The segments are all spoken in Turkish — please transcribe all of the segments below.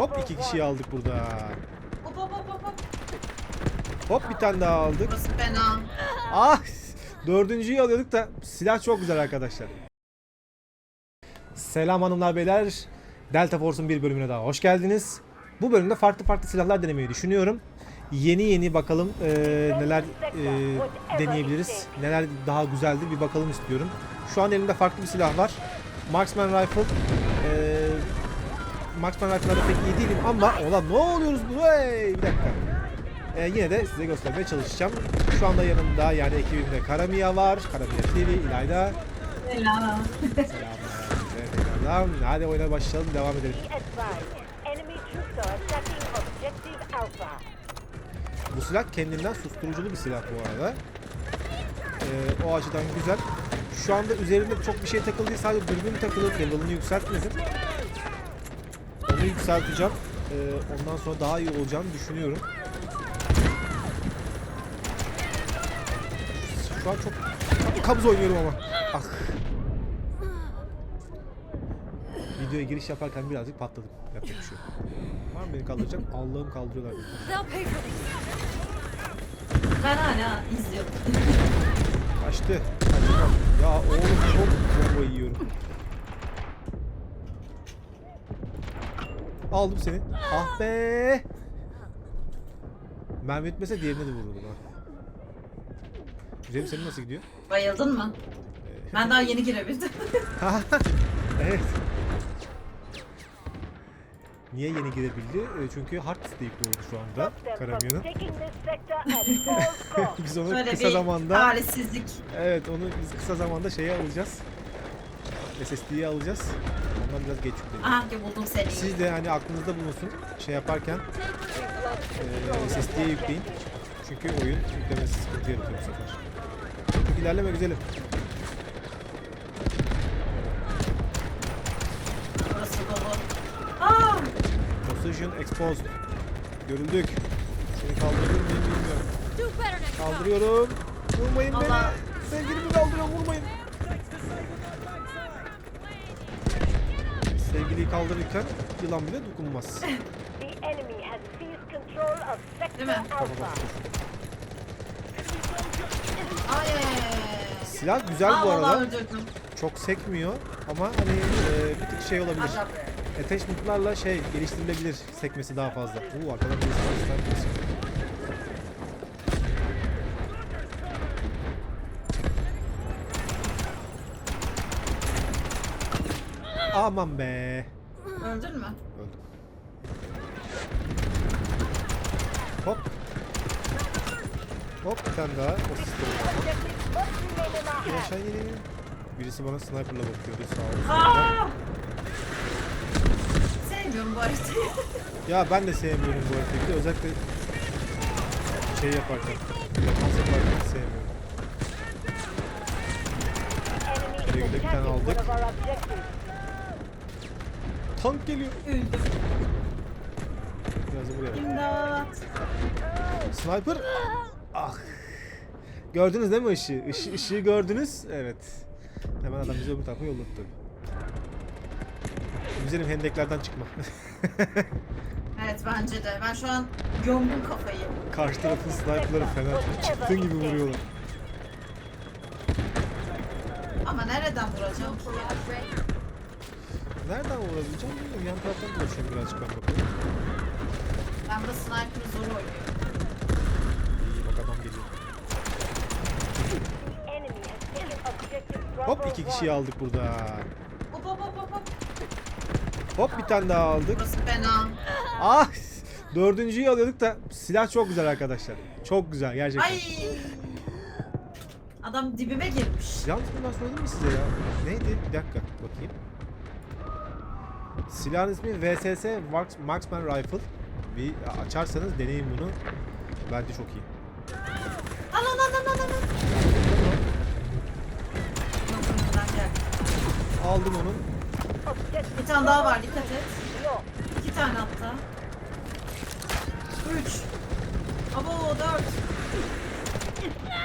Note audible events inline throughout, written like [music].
Hop iki kişiyi aldık burada. Hop hop hop hop hop. Bir tane daha aldık. Burası fena. Ah! Dördüncüyü alıyorduk da silah çok güzel arkadaşlar. Selam hanımlar beyler. Delta Force'un bir bölümüne daha hoş geldiniz. Bu bölümde farklı farklı silahlar denemeyi düşünüyorum. Yeni yeni bakalım eee, neler eee, deneyebiliriz. Neler daha güzeldir bir bakalım istiyorum. Şu an elimde farklı bir silah var. Marksman Rifle. Marksman Rifle'larda pek iyi değilim ama ulan ne oluyoruz bu? Hey, bir dakika. Ee, yine de size göstermeye çalışacağım. Şu anda yanımda yani ekibimde Karamiya var. Karamiya TV, İlayda. Selam. Evet, tekrardan. Hadi oyuna başlayalım, devam edelim. Bu silah kendinden susturuculu bir silah bu arada. Ee, o açıdan güzel. Şu anda üzerinde çok bir şey takılı değil. Sadece dürbün takılı. Level'ını yükseltmedim. Yükselteceğim. Ee, ondan sonra daha iyi olacağını düşünüyorum. Şu an çok kabız oynuyorum ama. Ah. Videoya giriş yaparken birazcık patladım. Yapacak bir şey yok. Var mı beni kaldıracak? Allah'ım kaldırıyorlar beni. Ben hala izliyorum. Kaçtı. Ya oğlum çok bomba yiyorum. Aldım seni. Ah be. Mermi bitmese diğerine de vururdum ha. Güzelim senin nasıl gidiyor? Bayıldın mı? Ben daha yeni girebildim. [laughs] evet. Niye yeni girebildi? E, Çünkü hard disk deyip doğdu şu anda costs. [laughs] Biz onu Böyle kısa bir zamanda talihsizlik. Evet onu biz kısa zamanda şeye alacağız. SSD'ye alacağız. Ondan biraz geç yükledik. Aha buldum seni. Siz de hani aklınızda bulunsun şey yaparken eee SSD'ye yükleyin. Çünkü oyun yüklemesi sıkıntı yaratıyor bu sefer. Çok ilerleme güzelim. Burası dolu. Aa! Precision exposed. Görüldük. Seni kaldırabilir miyim bilmiyorum. Kaldırıyorum. Vurmayın Allah. beni. Sevgilimi kaldırıyorum vurmayın. Sevgiliyi kaldırırken yılan bile dokunmaz. [laughs] Değil mi? Ay. Silah güzel Aa, bu vallahi arada. öldürdüm. Çok sekmiyor ama hani eee, bir tık şey olabilir. Aga be. Attachment'larla şey geliştirilebilir sekmesi daha fazla. Oo arkadan birisi var. birisi. Aman be. Öldün mü? Öldüm. Hop. Hop bir tane daha. O hands. aşağı gelin. Birisi bana sniper'la bakıyordu sağ olsun. Sevmiyorum bu haritayı. Ya ben de sevmiyorum bu haritayı. Özellikle şey yaparken, defans yaparken sevmiyorum. Bir tane aldık. Tank geliyor. Öldüm. Biraz da buraya. İmdat. Sniper. Ah. Gördünüz değil mi ışığı? Işı, ışığı gördünüz. Evet. Hemen adam bizi öbür tarafa yolladı tabii. Güzelim hendeklerden çıkma. [laughs] Evet bence de. Ben şu an gömdüm kafayı. Karşı tarafın sniperları fena. Çıktığın gibi vuruyorlar. Ama nereden vuracağım? Nereden vurabileceğim bilmiyorum. Yan taraftan dolaşıyorum birazcık ben bakıyorum. Ben de sniper zor oynuyorum. İyi bak adam geliyor. Hop iki kişiyi aldık burada. Hop hop hop hop hop. Hop bir tane daha aldık. Burası fena. Ah! Dördüncüyü alıyorduk da silah çok güzel arkadaşlar. Çok güzel gerçekten. Ay. Adam dibime girmiş. İsmini ben söyledim mi size ya? Neydi? Bir dakika bakayım. Silahın ismi VSS Marks- Marksman Rifle. Bir açarsanız deneyin bunu. Bence çok iyi. Al al al. Aldım onu. Bir tane daha var dikkat et. İki tane hatta. Üç. Abo dört.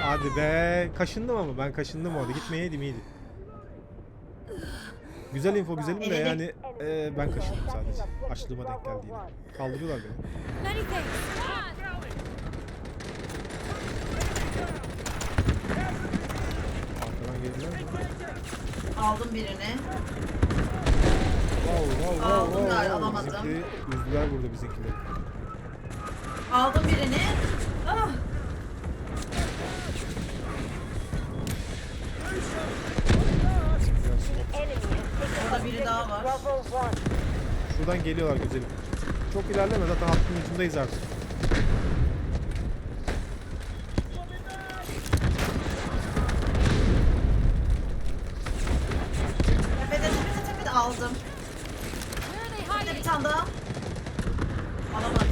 Hadi be. Kaşındım ama ben kaşındım orada. Gitmeyeydim iyiydi. Güzel info güzelim de yani e, ben kaşındım sadece. Açlığıma denk geldi yine. Kaldırıyorlar beni. Arkadan geldiler mi? Aldım birini. Wow wow wow Aldım wow. da wow. alamadım. Bizimkileri üzdüler burada bizimkileri. Aldım birini. Ah, Biraz smoke. Enemy Burada biri daha var. Bravo 1. Şuradan geliyorlar güzelim. Çok ilerleme zaten hattın ucundayız artık. Tepede tepede tepede aldım. Bir tane daha. Alamadım.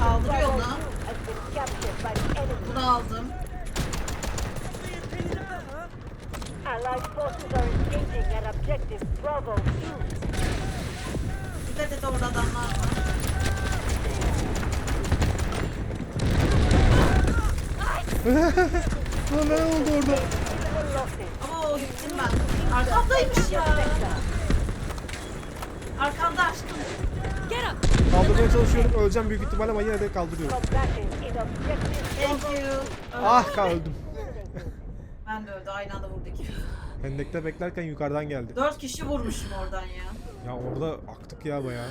Kaldırıyor onu. 2 has been captured by the enemy. Bunu aldım. Allied forces are engaging at objective Bravo 2. Dikkat et orada adamlar var. Lan ne oldu orada? Ama o gittim ben. Arkamdaymış ya. Arkamda aşkım. Get up! Kaldırmaya çalışıyorum. Öleceğim büyük ihtimal ama yine de kaldırıyorum. Thank you. Ah öldüm. Ben de öldü. Aynı anda vurdu iki. Hendekte beklerken yukarıdan geldi. Dört kişi vurmuşum oradan ya. Ya orada aktık ya bayağı.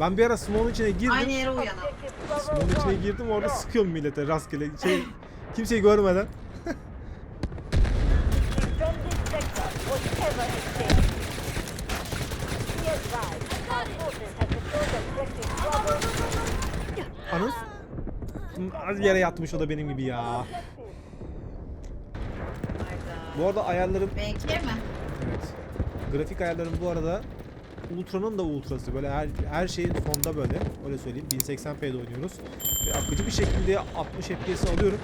Ben bir ara smoke'un içine girdim. Aynı yere uyanan. Smoke'un içine 1. girdim orada sıkıyorum millete rastgele. Şey, kimseyi görmeden. Defended sector, whatever it takes. Be advised, our forces have secured objective Bravo 2. Anız. Az yere yatmış o da benim gibi ya. Bu arada ayarlarım BK mi? Evet. Grafik ayarlarım bu arada Ultra'nın da ultrası. Böyle her, her şey fonda böyle. Öyle söyleyeyim. 1080p'de oynuyoruz. Ve akıcı bir şekilde 60 FPS alıyorum.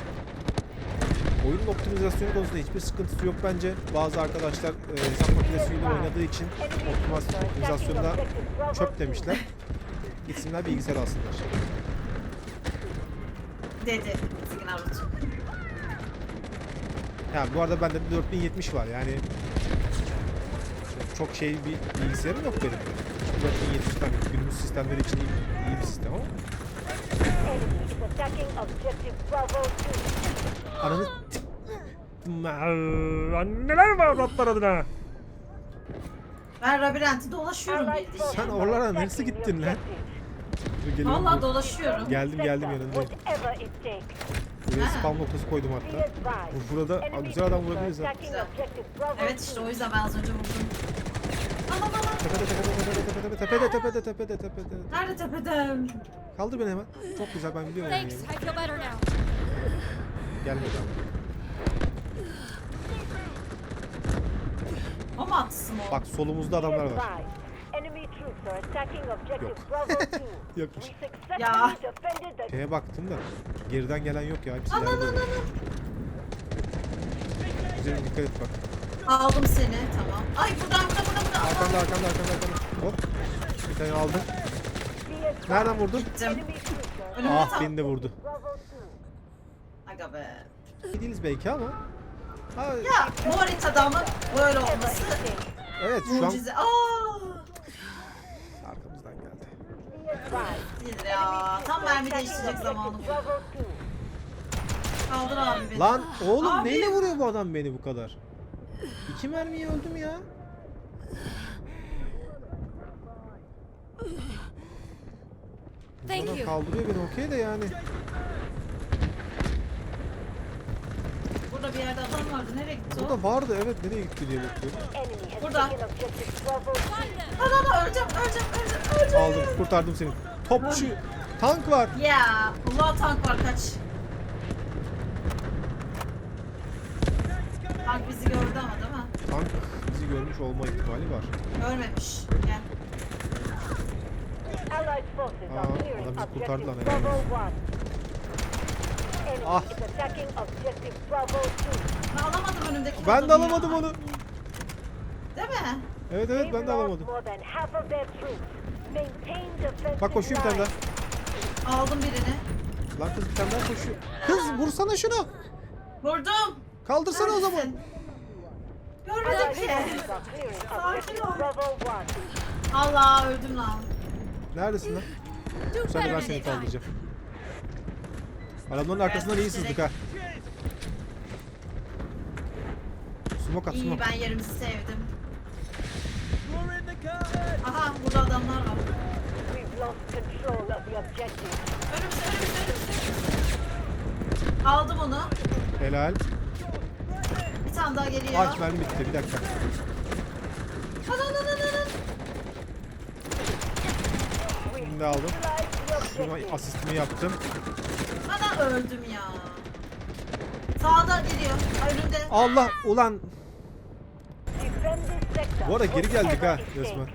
Oyunun optimizasyonu konusunda hiçbir sıkıntısı yok bence. Bazı arkadaşlar e, hesap makinesiyle oynadığı için optimaz, optimizasyonda çöp demişler. Gitsinler bilgisayar alsınlar. Dedi. Sigin Arut. Ya bu arada bende de 4070 var yani çok şey bir bilgisayarım yok benim. 4070 tane günümüz sistemleri için iyi, iyi bir sistem ama Enemy is attacking objective Bravo 2. ananı Neler var Rablar adına? Ben labirenti dolaşıyorum bildiğin. Sen oralara nasıl gittin lan? Valla dolaşıyorum. Geldim geldim yanındayım. Buraya spam noktası koydum hatta. Bu burada Enemy güzel adam vurabiliriz ha. Evet işte 2. o yüzden ben az önce vurdum. Aman aman. Tepede tepede tepede tepede tepede tepede tepede tepede. Nerede tepede? Kaldır beni hemen. Çok güzel ben biliyorum onu. Thanks, yani. I feel better now. Gelmedi abi. O mu attı smoke? Bak solumuzda adamlar var. Yok. Bravo [laughs] 2. Yokmuş. Ya. Şeye baktım da geriden gelen yok ya. Hepsi Aman ileride. aman aman. Güzel dikkat et bak. Aldım seni tamam. Ay buradan burada burada burada. Arkanda arkanda arkanda arkanda. Hop. Bir tane aldım. Nereden vurdun? Gittim. Ah tam. beni de vurdu. Bravo 2. Aga be. İyi değiliz belki ama. Ha, Ya bu haritada mı böyle olması evet şu an mucize. Aa! Ya. Tam mermi değiştirecek zamanı bu. Bravo 2. Kaldır abi beni. Lan oğlum Abi. neyle vuruyor bu adam beni bu kadar? İki mermiye öldüm ya. Bu Thank adam you. Kaldırıyor beni okey de yani. Burada bir yerde adam vardı. Nereye gitti o? Burada vardı evet nereye gitti diye bakıyorum. Burada. taken objective Bravo 2. Find them! Lan lan lan öleceğim öleceğim öleceğim öleceğim. Aldım kurtardım seni. Topçu tank var. Ya Allah tank var kaç. Tank bizi gördü ama değil mi? Tank bizi görmüş olma ihtimali var. Görmemiş. Gel. Aa, adam bizi kurtardı lan objective herhalde. Bravo 1. Enemy Ah. is attacking objective Bravo 2. Ben alamadım önümdeki Ben de alamadım onu. Değil mi? Evet evet ben de alamadım. Bak koşuyor bir tane daha. Aldım birini. Lan kız bir tane daha koşuyor. Kız vursana şunu. Vurdum. Kaldırsana o zaman. Neredesin? Görmedim ki. Bravo 1. Allah öldüm lan. Neredesin lan? Sefer ben seni kaldıracağım. Adamların arkasından iyi sızdık ha. Smoke at İyi smoke. ben yerimizi sevdim. Aha burada adamlar var. We've lost control of the objective. Önümüzde önümüzde önümüzde. Aldım onu. Helal. Bir tane daha geliyor. Aç mermi bitti bir dakika. Lan, lan, lan. Şimdi aldım. Şuna asistimi yaptım. Bana öldüm ya. Sağda geliyor. Önünde. Allah ulan. Bu arada geri geldik ha resmen.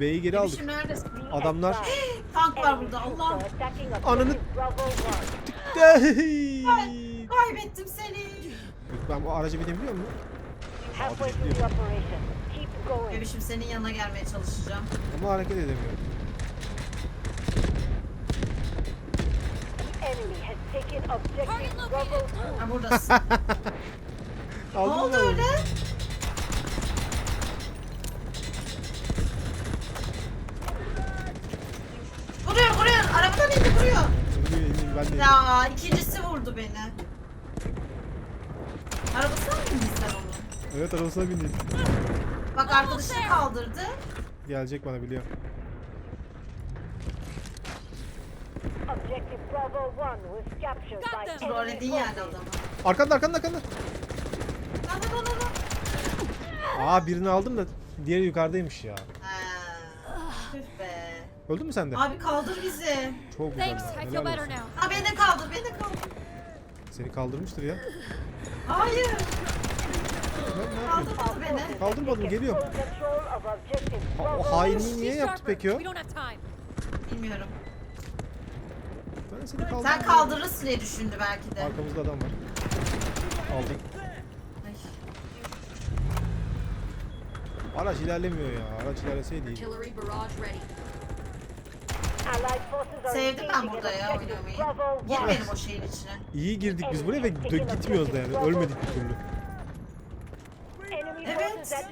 B'yi geri aldık. Şimdi neredesin? Be Adamlar-. Tank var burada. attacking Ananı- Bravo 1. Kaybettim seni. Ben bu araca binebiliyor muyum? Halfway through the operation. Keep going. Bebişim senin yanına gelmeye çalışacağım. Ama hareket edemiyorum. Enemy has taken objective Target Bravo located. 2. Ha buradasın. [laughs] ne oldu mı? öyle? Vuruyor vuruyor. Arabadan indi vuruyor. Ben de indim. Ya ikincisi vurdu beni. Arabasına mı indin sen onu? Evet arabasına bindim. Bak arkadaşını kaldırdı. Gelecek bana biliyorum. Adamı. Arkanda arkanda arkanda. Lan lan lan lan lan. Aa birini aldım da diğeri yukarıdaymış ya. Ha, Tüh be. Öldün mü sen de? Abi kaldır bizi. Çok güzel. Thanks, I helal feel better olsun. now. Ha beni de kaldır beni de kaldır. Seni kaldırmıştır ya. Hayır. Ben ne yapayım? Kaldırmadı beni. Kaldırmadım geliyor. Full control of objective O, hainliği niye yaptı peki o? We don't have time. Bilmiyorum. Seni kaldırdım. Sen kaldırırsın diye düşündü belki de. Arkamızda adam var. Aldım. Ay. Araç ilerlemiyor ya. Araç ilerleseydi iyi. Artillery barrage ready. Allied forces are Sevdim ben burada ya oynamayı. Bravo 1. Girmeyelim o şeyin içine. İyi girdik biz buraya ve dö- gitmiyoruz da yani. Ölmedik bir türlü. Evet.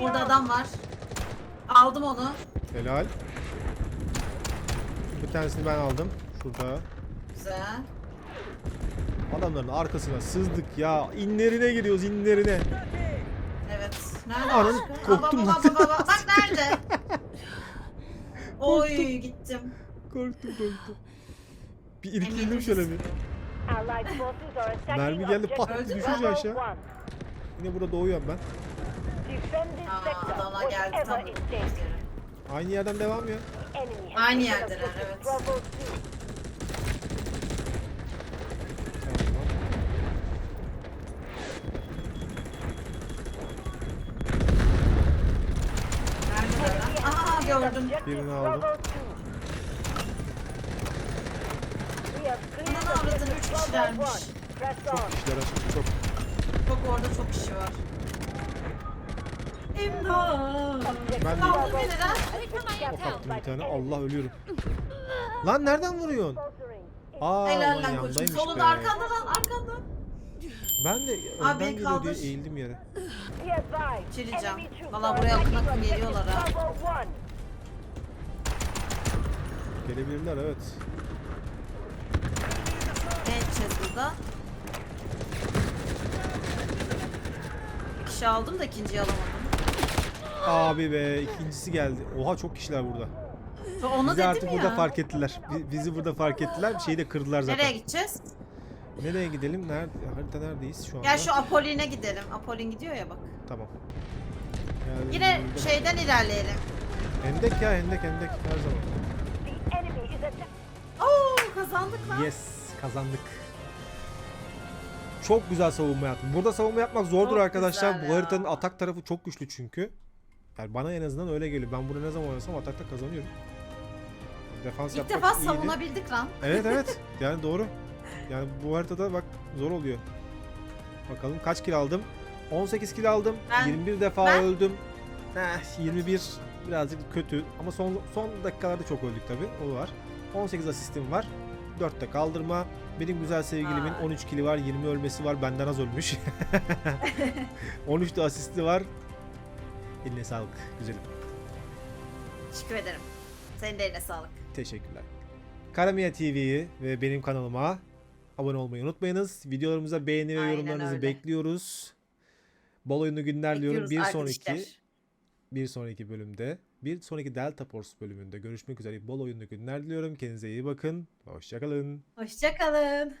on. adam var. Aldım onu. Helal. Bir tanesini ben aldım. Şurada. Güzel. Adamların arkasına sızdık ya. İnlerine giriyoruz inlerine. Evet. Nerede? Anam, başka? korktum Aa, baba, baba, baba. Bak nerede? [laughs] Oy gittim. Korktum korktum. Bir irkildim şöyle bir. Mermi geldi, pat diye düşünce aşağı. 1. Yine burada doğuyorum ben. Aa, adamlar geldi tam. Aynı yerden devam ya. Aynı yerdeler, evet. Bravo 2. Tamam. Neredeler lan? Aa gördüm. Birini aldım. Bravo 2. We have cleared Aman avradın, objective üç Bravo kişilermiş. 1. Press on. İşler açıldı çok. Çok orada çok kişi var. İmdat. Ben de Kaldır beni lan. Ok attım bir tane. Allah ölüyorum. Lan nereden vuruyorsun? Aa Helal lan lan koçum. yandaymış Solunda be. arkanda lan arkanda. Ben de Abi önden geliyor kaldır. diye eğildim yere. Şey troops Valla buraya akın akın geliyorlar ha. Bravo 1. Gelebilirler evet. Ne edeceğiz burada? Bir kişi aldım da ikinciyi alamadım. Abi be ikincisi geldi. Oha çok kişiler burada. Onu Bizi dedim artık ya. burada fark ettiler. Bi- Bizi burada fark ettiler. Şeyi de kırdılar zaten. Nereye gideceğiz? Nereye gidelim? Nerede? Harita neredeyiz şu anda? Gel şu Apollin'e gidelim. Apollin gidiyor ya bak. Tamam. Geldim, Yine geldim. şeyden ilerleyelim. Hendek ya hendek hendek her zaman. The enemy is attacking. Oo kazandık lan. Yes kazandık. Çok güzel savunma yaptım. Burada savunma yapmak zordur Çok arkadaşlar. güzel Bu ya. haritanın atak tarafı çok güçlü çünkü. Yani bana en azından öyle geliyor. Ben bunu ne zaman oynasam atakta kazanıyorum. Defans İlk yapmak defa iyiydi. savunabildik lan. Evet [laughs] evet. Yani doğru. Yani bu haritada bak zor oluyor. Bakalım kaç kill aldım? 18 kill aldım. Ben- 21 defa ben- öldüm. Eh, 21 birazcık kötü ama son son dakikalarda çok öldük tabi. O var. 18 asistim var. 4 de kaldırma. Benim güzel sevgilimin Aa. 13 kili var, 20 ölmesi var. Benden az ölmüş. [laughs] [laughs] 13 de asisti var. Eline sağlık. Güzelim. Teşekkür ederim. Senin de eline sağlık. Teşekkürler. Karamiya TV'yi ve benim kanalıma abone olmayı unutmayınız. Videolarımıza beğeni ve Aynen yorumlarınızı öyle. bekliyoruz. Bol oyunlu günler diliyorum. Bekliyoruz Bir sonraki arkadaşlar. bir sonraki bölümde, bir sonraki Delta Force bölümünde görüşmek üzere. Bol oyunlu günler diliyorum. Kendinize iyi bakın. Hoşçakalın. Hoşçakalın.